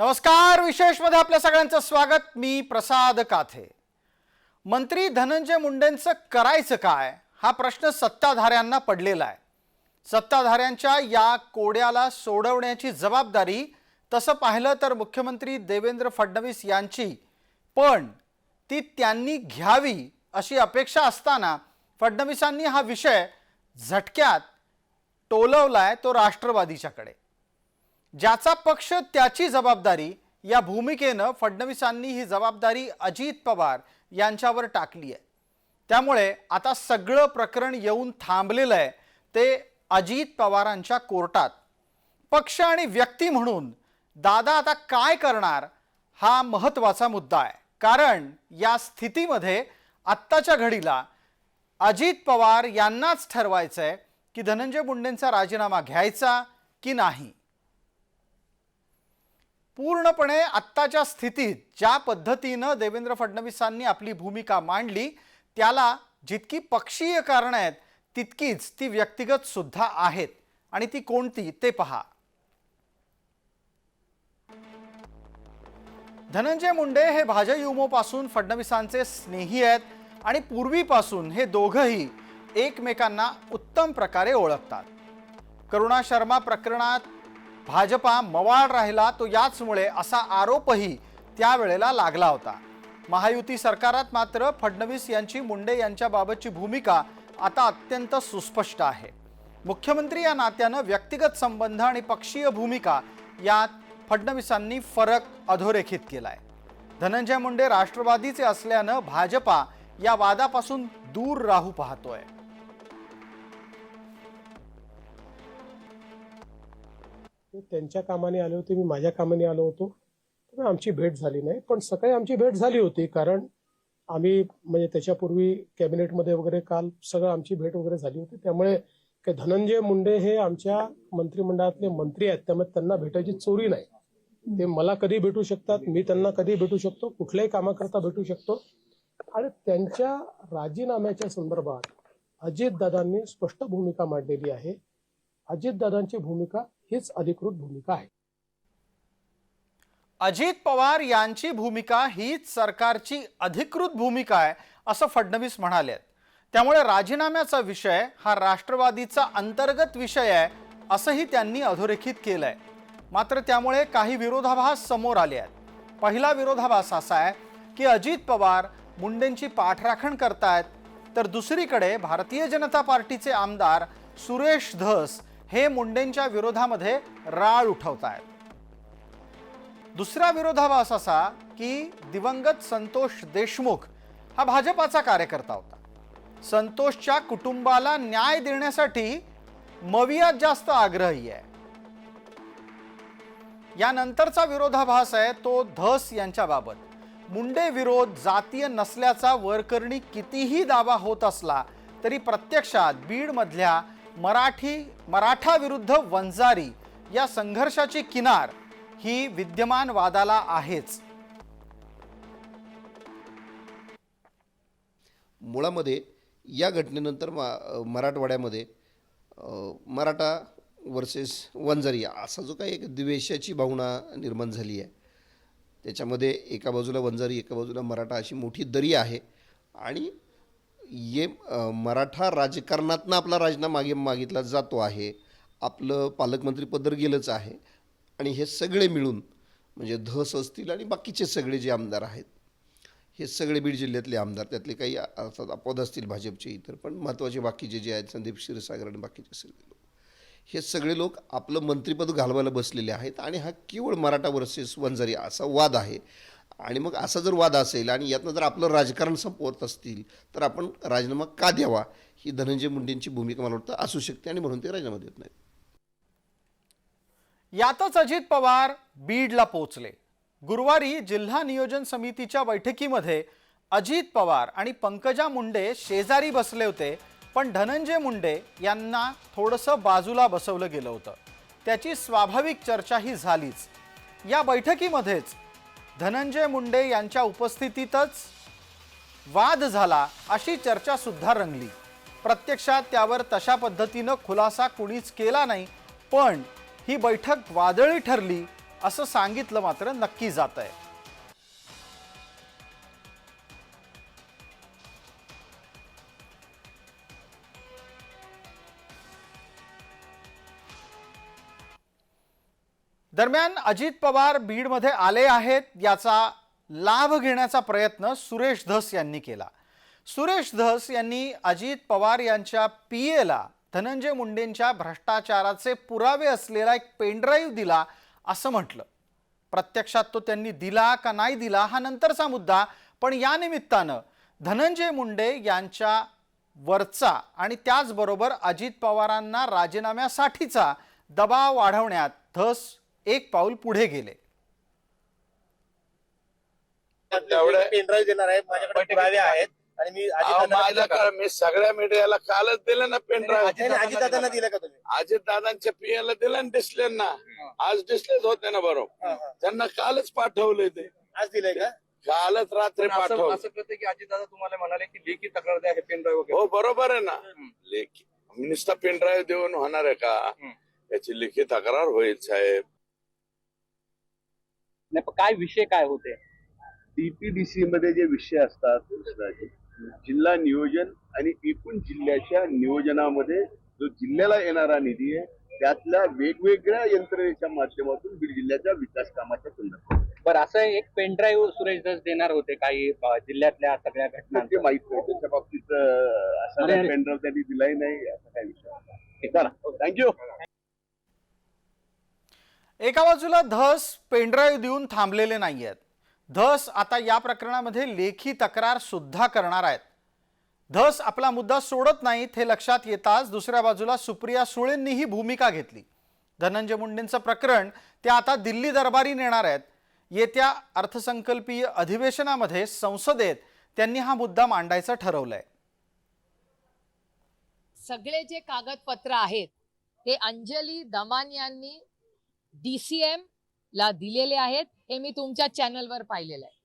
नमस्कार विशेषमध्ये आपल्या सगळ्यांचं स्वागत. मी प्रसाद काथे. मंत्री धनंजय मुंडेंचं करायचं काय? हा प्रश्न सत्ताधाऱ्यांना पडलेला आहे. सत्ताधाऱ्यांच्या या कोड्याला सोडवण्याची जबाबदारी तसं पाहिलं तर मुख्यमंत्री देवेंद्र फडणवीस यांची. पण ती त्यांनी घ्यावी अशी अपेक्षा असताना फडणवीसांनी हा विषय झटक्यात टोलवलाय तो राष्ट्रवादीच्याकडे. ज्याचा पक्ष त्याची जबाबदारी या भूमिकेनं फडणवीसांनी ही जबाबदारी अजित पवार यांच्यावर टाकली आहे. त्यामुळे आता सगळं प्रकरण येऊन थांबलेलं आहे ते अजित पवारांच्या कोर्टात. पक्ष आणि व्यक्ती म्हणून दादा आता काय करणार हा महत्त्वाचा मुद्दा आहे. कारण या स्थितीमध्ये आत्ताच्या घडीला अजित पवार यांनाच ठरवायचं आहे की धनंजय मुंडेंचा राजीनामा घ्यायचा की नाही. पूर्णपणे आत्ताच्या स्थितीत ज्या पद्धतीनं देवेंद्र फडणवीसांनी आपली भूमिका मांडली त्याला जितकी पक्षीय कारणं आहेत तितकीच ती व्यक्तिगत सुद्धा आहेत. आणि ती कोणती ते पहा. धनंजय मुंडे हे भाजयुमोपासून फडणवीसांचे स्नेही आहेत आणि पूर्वीपासून हे दोघंही एकमेकांना उत्तम प्रकारे ओळखतात. करुणा शर्मा प्रकरणात भाजपा मवाळ राहिला तो याचमुळे असा आरोपही त्यावेळेला लागला होता. महायुती सरकारात मात्र फडणवीस यांची मुंडे यांच्याबाबतची भूमिका आता अत्यंत सुस्पष्ट आहे. मुख्यमंत्री या नात्यानं व्यक्तिगत संबंध आणि पक्षीय भूमिका यात फडणवीसांनी फरक अधोरेखित केलाय. धनंजय मुंडे राष्ट्रवादीचे असल्यानं भाजपा या वादापासून दूर राहू पाहतोय. ते त्यांच्या कामाने आले होते मी माझ्या कामाने आलो होतो. तर आमची भेट झाली नाही पण सकाळी आमची भेट झाली होती कारण आम्ही म्हणजे त्याच्यापूर्वी कॅबिनेटमध्ये वगैरे काल सगळं आमची भेट वगैरे झाली होती. त्यामुळे काय धनंजय मुंडे हे आमच्या मंत्रिमंडळातले मंत्री आहेत त्यामुळे त्यांना भेटायची चोरी नाही. ते मला कधी भेटू शकतात मी त्यांना कधी भेटू शकतो कुठल्याही कामाकरता भेटू शकतो. आणि त्यांच्या राजीनाम्याच्या संदर्भात अजितदादांनी स्पष्ट भूमिका मांडलेली आहे. अजितदादांची भूमिका हीच अधिकृत भूमिका आहे. अजित पवार यांची भूमिका हीच सरकारची अधिकृत भूमिका आहे असं फडणवीस म्हणाले. त्यामुळे राजीनाम्याचा विषय हा राष्ट्रवादीचा अंतर्गत विषय आहे असंही त्यांनी अधोरेखित केलंय. मात्र त्यामुळे काही विरोधाभास समोर आले आहेत. पहिला विरोधाभास असा आहे की अजित पवार मुंडेंची पाठराखण करतायत तर दुसरीकडे भारतीय जनता पार्टीचे आमदार सुरेश धस हे मुंडेंच्या विरोधामध्ये राळ उठवत आहेत दुसरा विरोधाभास असा की दिवंगत संतोष देशमुख हा भाजपाचा कार्यकर्ता होता. संतोषच्या कुटुंबाला न्याय देण्यासाठी मवियात जास्त आग्रही आहे. यानंतरचा विरोधाभास आहे तो धस यांच्याबाबत. मुंडे विरोध जातीय नसल्याचा वरकरणी कितीही दावा होत असला तरी प्रत्यक्षात बीडमधल्या मराठी मराठा विरुद्ध वंजारी या संघर्षाची किनार ही विद्यमान वादाला आहेच. मुळामध्ये या घटनेनंतर मा मराठवाड्यामध्ये मराठा वर्सेस वंजारी असा जो काही एक द्वेषाची भावना निर्माण झाली आहे. त्याच्यामध्ये एका बाजूला वंजारी एका बाजूला मराठा अशी मोठी दरी आहे आणि ये मराठा राजकारणातनं आपला राजीनामा मागे मागितला जातो आहे. आपलं पालकमंत्रीपद गेलंच आहे. आणि हे सगळे मिळून म्हणजे धस असतील आणि बाकीचे सगळे जे आमदार आहेत हे सगळे बीड जिल्ह्यातले आमदार त्यातले काही अर्थात अपवाद असतील भाजपचे इतर पण महत्त्वाचे बाकीचे जे आहेत संदीप क्षीरसागर आणि बाकीचे सगळे लोक. हे सगळे लोक आपलं मंत्रिपद घालवायला बसलेले आहेत आणि हा केवळ मराठा वर्सेस वंजारी असा वाद आहे. आणि मग असा जर वाद असेल आणि यातनं जर आपलं राजकारण संपवत असतील तर आपण राजीनामा का द्यावा? ही धनंजय मुंडेंची भूमिका मला वाटतं असू शकते आणि म्हणून ते राजीनामा देत नाहीत. यातच अजित पवार बीडला पोहोचले. गुरुवारी जिल्हा नियोजन समितीच्या बैठकीमध्ये अजित पवार आणि पंकजा मुंडे शेजारी बसले होते पण धनंजय मुंडे यांना थोडंसं बाजूला बसवलं गेलं होतं. त्याची स्वाभाविक चर्चाही झालीच. या बैठकीमध्येच धनंजय मुंडे यांच्या उपस्थितीतच वाद झाला अशी चर्चा सुद्धा रंगली. प्रत्यक्षात त्यावर तशा पद्धतीनं खुलासा कुणीच केला नाही पण ही बैठक वादळी ठरली असं सांगितलं मात्र नक्की जात आहे दरम्यान अजित पवार बीडमध्ये आले आहेत याचा लाभ घेण्याचा प्रयत्न सुरेश धस यांनी केला. सुरेश धस यांनी अजित पवार यांच्या पी एला धनंजय मुंडेंच्या भ्रष्टाचाराचे पुरावे असलेला एक पेनड्राईव्ह दिला असं म्हटलं. प्रत्यक्षात तो त्यांनी दिला का नाही दिला हा नंतरचा मुद्दा पण या निमित्तानं धनंजय मुंडे यांच्या वरचा आणि त्याचबरोबर अजित पवारांना राजीनाम्यासाठीचा दबाव वाढवण्यात धस एक पाऊल पुढे गेले. पेनड्राईव्ह देणार आहे माझ्याकडे पुरावे आहेत आणि मी अहो, सगळ्या मीडियाला कालच दिलं ना पेन अजितदादांना दिलं का तुम्ही? अजित दादांच्या पीएला दिलं ना. डिस्प्लेना आज डिस्प्लेच होते ना बरोबर. त्यांना कालच पाठवले ते. आज दिलंय का? कालच रात्री पण असं पाठवलं. असं कळतं की अजितदादा तुम्हाला म्हणाले की लेखी तक्रार द्या हे पेन ड्राईव्ह वगैरे. हो बरोबर आहे ना. लेखी नुसता पेन ड्राईव्ह देऊन होणार आहे का. याची लेखी तक्रार होईल साहेब. नाही काय विषय काय होते? डीपीडीसी मध्ये जे विषय असतात जिल्हा नियोजन आणि एकूण जिल्ह्याच्या नियोजनामध्ये जो जिल्ह्याला येणारा निधी आहे त्यातल्या वेगवेगळ्या यंत्रणेच्या माध्यमातून बीड जिल्ह्याच्या विकास कामाच्या संदर्भात बरं असं एक पेन ड्राईव्ह सुरेश दस देणार होते काही जिल्ह्यातल्या सगळ्या घटना ते माहीत नाही त्याच्या बाबतीत असा. पेनड्राईव्ह त्यांनी दिलाही नाही असा काही विषय थँक्यू एका बाजूला धस पेनड्राईव्ह देऊन थांबलेले नाही आहेत धस आता या प्रकरणामध्ये लेखी तक्रार सुद्धा करणार आहेत. धस आपला मुद्दा सोडत नाहीत हे लक्षात येताच दुसऱ्या बाजूला सुप्रिया सुळेंनीही भूमिका घेतली. धनंजय मुंडेंचं प्रकरण ते आता दिल्ली दरबारी नेणार आहेत. येत्या अर्थसंकल्पीय अधिवेशनामध्ये संसदेत त्यांनी हा मुद्दा मांडायचं ठरवलंय. सगळे जे कागदपत्र आहेत ते अंजली दमान यांनी डीसीएम ला दिलेले आहेत हे मी तुमच्या चॅनलवर पाहिलेलं आहे.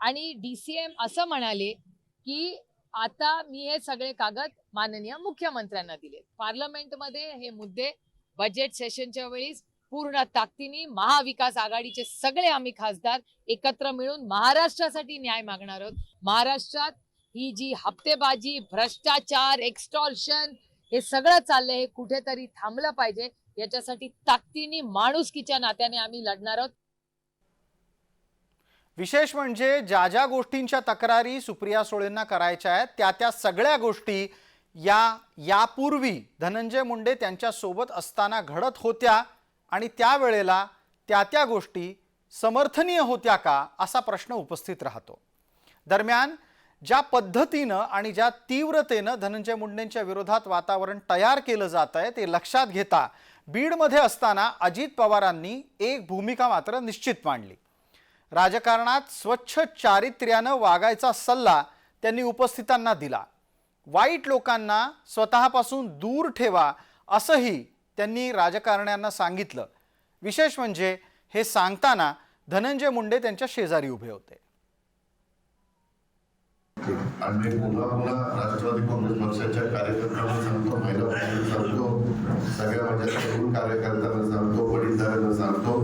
आणि डीसीएम असं म्हणाले की आता मी हे सगळे कागद माननीय मुख्यमंत्र्यांना दिले. पार्लमेंटमध्ये हे मुद्दे बजेट सेशनच्या वेळी पूर्ण ताकदीने महाविकास आघाडीचे सगळे आम्ही खासदार एकत्र मिळून महाराष्ट्रासाठी न्याय मागणार आहोत. महाराष्ट्रात ही जी हप्तेबाजी भ्रष्टाचार एक्स्टॉल्शन हे सगळं चाललंय हे कुठेतरी थांबलं पाहिजे. याच्यासाठी ताकदीने माणुसकीच्या नात्याने आम्ही लढणार आहोत. विशेष म्हणजे ज्या ज्या गोष्टींच्या तक्रारी सुप्रिया सुळेंना करायच्या आहेत त्या त्या सगळ्या गोष्टी या यापूर्वी धनंजय मुंडे त्यांच्यासोबत असताना घडत होत्या आणि त्यावेळेला त्या त्या गोष्टी समर्थनीय होत्या का असा प्रश्न उपस्थित राहतो. दरम्यान ज्या पद्धतीनं आणि ज्या तीव्रतेनं धनंजय मुंडेंच्या विरोधात वातावरण तयार केलं जात आहे ते लक्षात घेता बीडमध्ये असताना अजित पवारांनी एक भूमिका मात्र निश्चित मांडली. राजकारणात स्वच्छ चारित्र्यानं वागायचा सल्ला त्यांनी उपस्थितांना दिला. वाईट लोकांना स्वतःपासून दूर ठेवा असंही त्यांनी राजकारण्यांना सांगितलं. विशेष म्हणजे हे सांगताना धनंजय मुंडे त्यांच्या शेजारी उभे होते. आणि पुन्हा पुन्हा राष्ट्रवादी काँग्रेस पक्षाच्या कार्यकर्त्यांना सांगतो महिला सांगतो कार्यकर्त्यांना सांगतो वडीलधाऱ्यांना सांगतो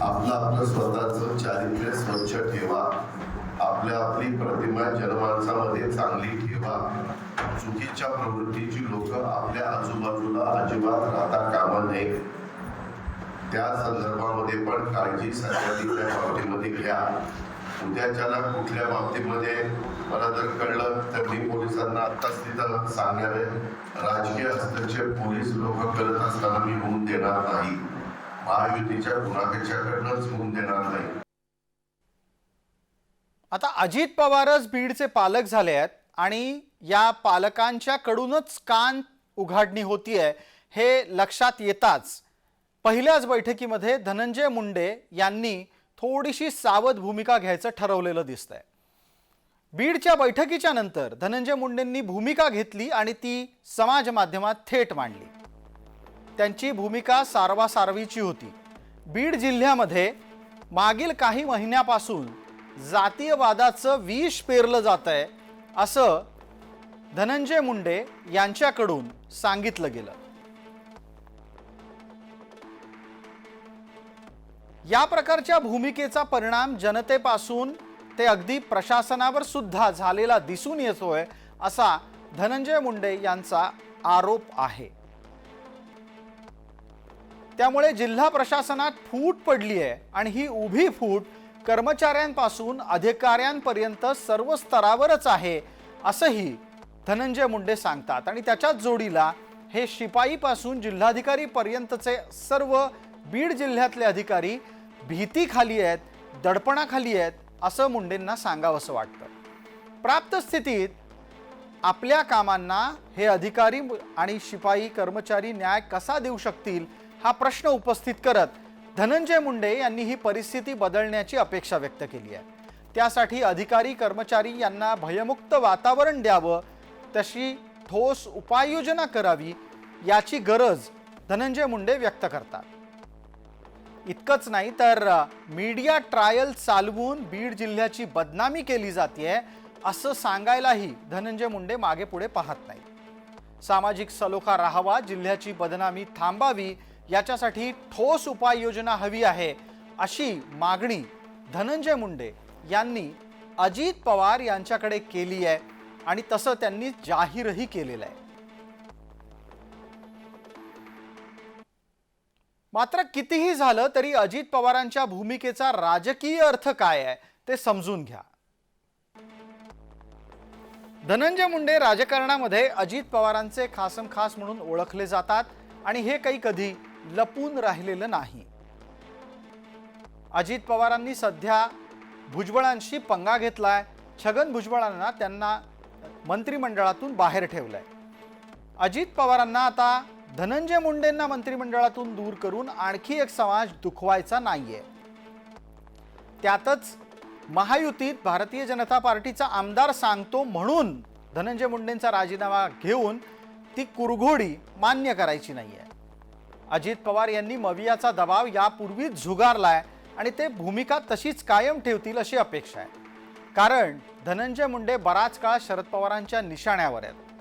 आपलं आपलं स्वतःचं चारित्र्य स्वच्छ ठेवा. आपल्या आपली प्रतिमा जनमानसामध्ये चांगली ठेवा. चुकीच्या प्रवृत्तीची लोक आपल्या आजूबाजूला अजिबात राहता कामा नये त्या संदर्भामध्ये पण काळजी सगळ्या बाबतीमध्ये घ्या. उद्याच्याला कुठल्या बाबतीमध्ये मला जर कळलं तर मी पोलिसांना आत्ताच तिथं सांगणार आहे. राजकीय हस्तक्षेप पोलीस लोक करत असताना मी होऊन देणार नाही. महायुतीच्या कुणाकडच्याकडनंच होऊन देणार नाही. आता अजित पवारच बीडचे पालक झाले आहेत आणि या पालकांच्या कडूनच कान उघाडणी होतीये हे लक्षात येताच पहिल्याच बैठकीमध्ये धनंजय मुंडे यांनी थोडीशी सावध भूमिका घ्यायचं ठरवलेलं दिसतंय. बीडच्या बैठकीच्या नंतर धनंजय मुंडेंनी भूमिका घेतली आणि ती समाज माध्यमात थेट मांडली. त्यांची भूमिका सारवासारवीची होती. बीड जिल्ह्यामध्ये मागील काही महिन्यापासून जातीयवादाचं विष पेरलं जात आहे असं धनंजय मुंडे यांच्याकडून सांगितलं गेलं. या प्रकारच्या भूमिकेचा परिणाम जनतेपासून ते अगदी प्रशासनावर सुद्धा झालेला दिसून येतोय असा धनंजय मुंडे यांचा आरोप आहे. त्यामुळे जिल्हा प्रशासनात फूट पडली आहे आणि ही उभी फूट कर्मचाऱ्यांपासून अधिकाऱ्यांपर्यंत सर्व स्तरावरच आहे असंही धनंजय मुंडे सांगतात. आणि त्याच्याच जोडीला हे शिपाईपासून जिल्हाधिकारीपर्यंतचे सर्व बीड जिल्ह्यातले अधिकारी भीतीखाली आहेत दडपणाखाली आहेत असं मुंडेंना सांगावंसं वाटतं. प्राप्त स्थितीत आपल्या कामांना हे अधिकारी आणि शिपाई कर्मचारी न्याय कसा देऊ शकतील हा प्रश्न उपस्थित करत धनंजय मुंडे यांनी ही परिस्थिती बदलण्याची अपेक्षा व्यक्त केली आहे. त्यासाठी अधिकारी कर्मचारी यांना भयमुक्त वातावरण द्यावं तशी ठोस उपाययोजना करावी याची गरज धनंजय मुंडे व्यक्त करतात. इतकंच नाही तर मीडिया ट्रायल चालवून बीड जिल्ह्याची बदनामी केली जाते असं सांगायलाही धनंजय मुंडे मागे पुढे पाहत नाही सामाजिक सलोखा राहावा जिल्ह्याची बदनामी थांबावी याच्यासाठी ठोस उपाययोजना हवी आहे अशी मागणी धनंजय मुंडे यांनी अजित पवार यांच्याकडे केली आहे आणि तसं त्यांनी जाहीरही केलेलं आहे. मात्र कितीही झालं तरी अजित पवारांच्या भूमिकेचा राजकीय अर्थ काय आहे ते समजून घ्या. धनंजय मुंडे राजकारणामध्ये अजित पवारांचे खासम खास म्हणून ओळखले जातात आणि हे काही कधी लपून राहिलेलं नाही. अजित पवारांनी सध्या भुजबळांशी पंगा घेतलाय. छगन भुजबळांना त्यांना मंत्रिमंडळातून बाहेर ठेवलंय. अजित पवारांना आता धनंजय मुंडेंना मंत्रिमंडळातून दूर करून आणखी एक समाज दुखवायचा नाहीये. त्यातच महायुतीत भारतीय जनता पार्टीचा आमदार सांगतो म्हणून धनंजय मुंडेंचा राजीनामा घेऊन ती कुरघोडी मान्य करायची नाही आहे अजित पवार यांनी मवियाचा दबाव यापूर्वीच झुगारलाय आणि ते भूमिका तशीच कायम ठेवतील अशी अपेक्षा आहे. कारण धनंजय मुंडे बराच काळ शरद पवारांच्या निशाण्यावर आहेत.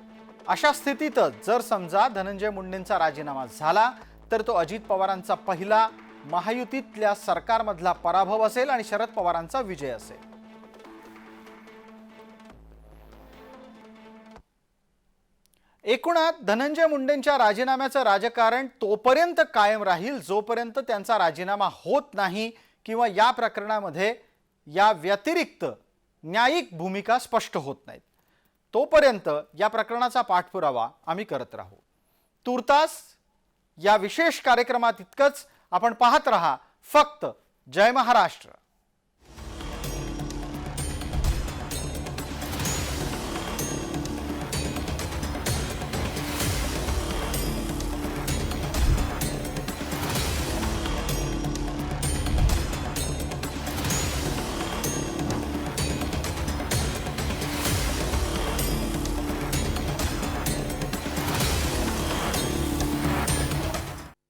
अशा स्थितीतच जर समजा धनंजय मुंडेंचा राजीनामा झाला तर तो अजित पवारांचा पहिला महायुतीतल्या सरकारमधला पराभव असेल आणि शरद पवारांचा विजय असेल. एकूणात धनंजय मुंडेंच्या राजीनाम्याचं राजकारण तोपर्यंत कायम राहील जोपर्यंत त्यांचा राजीनामा होत नाही किंवा या प्रकरणामध्ये या व्यतिरिक्त न्यायिक भूमिका स्पष्ट होत नाहीत. तोपर्यंत या प्रकरणाचा पाठपुरावा आम्ही करत राहू. तुर्तास या विशेष कार्यक्रमात इतकंच आपण पाहत रहा. फक्त जय महाराष्ट्र.